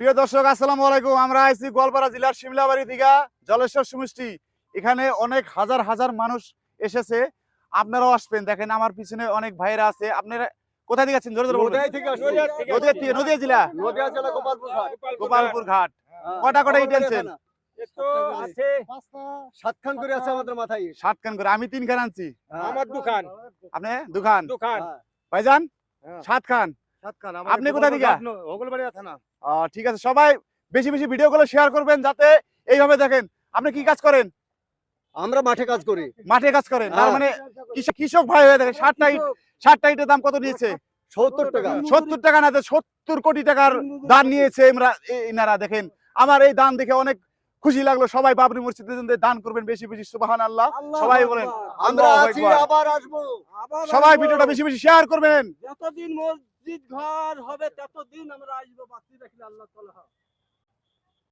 প্রিয় দর্শক আসসালামু আলাইকুম। আমরা আইছি গোয়ালপাড়া জেলার শিমলাবাড়ি দিঘা জলেশ্বর সমষ্টি। এখানে অনেক হাজার হাজার মানুষ এসেছে। আপনারাও আসবেন। দেখেন আমার পিছনে অনেক ভাইরা আছে। আপনারা কোথায় থেকে আছেন জোরে জোরে বলবেন। নদিয়া থেকে নদিয়া জেলা? নদিয়া জেলা গোপালপুর ঘাট। গোপালপুর ঘাট। কটা কটা ইট আনছেন? সাতখান করে আছে আমাদের মাথায় ষাট করে। আমি তিন খান আনছি। আমার দোকান আপনি দুখান? দোকান ভাইজান? হ্যাঁ। সাত খান সাতখান? আপনি কোথা থেকে? ওগলবাড়ি থানা। ঠিক আছে সবাই বেশি বেশি ভিডিও গুলো শেয়ার করবেন যাতে এইভাবে দেখেন। আপনি কি কাজ করেন? আমরা মাঠে কাজ করি। মাঠে কাজ করেন তার হ্যাঁ। মানে কৃষক ভাই হয়ে দেখেন ষাটটা ইট ষাটটা ইটের দাম কত নিয়েছে? সত্তর টাকা। সত্তর টাকা না সত্তর কোটি টাকার দান নিয়েছে এ- এনারা দেখেন। আমার এই দান দেখে অনেক খুশি লাগল সবাই বাবরি মসজিদের জন্য দান করবেন বেশি বেশি সুবাহান আল্লাহ সবাই বলেন আমরা। আবার আসব। সবাই ভিডিওটা বেশি বেশি শেয়ার করবেন। যতদিন মসজিদ ঘর হবে ততদিন আমরা আসব বাকি রাখলে আল্লাহ তাআলা